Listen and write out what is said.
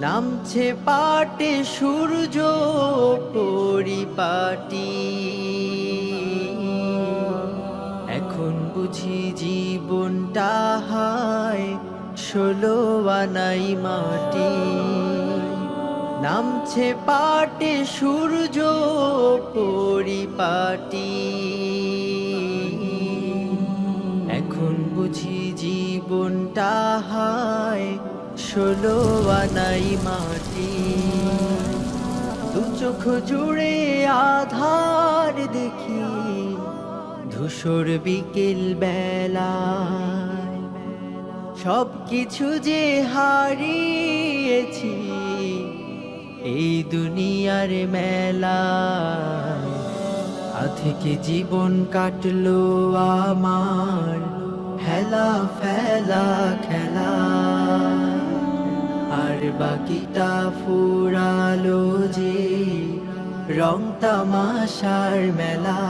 নামছে পাটে সূর্য পরিপাটি। এখন বুঝি জীবনটা হায় ষোলো আনাই মাটি। নামছে পাটে সূর্য পরিপাটি। এখন বুঝি জীবনটা হায় ষোলো আনাই মাটি। দু চোখ জুড়ে আধার দেখি, ধূসর বিকেল বেলায়। সব কিছু যে হারিয়েছি, এই দুনিয়ার মেলা থেকে জীবন কাটলো আমার, হেলা ফেলা খেলা। বাকিটা ফুরালো যে রং তামাশার মেলা।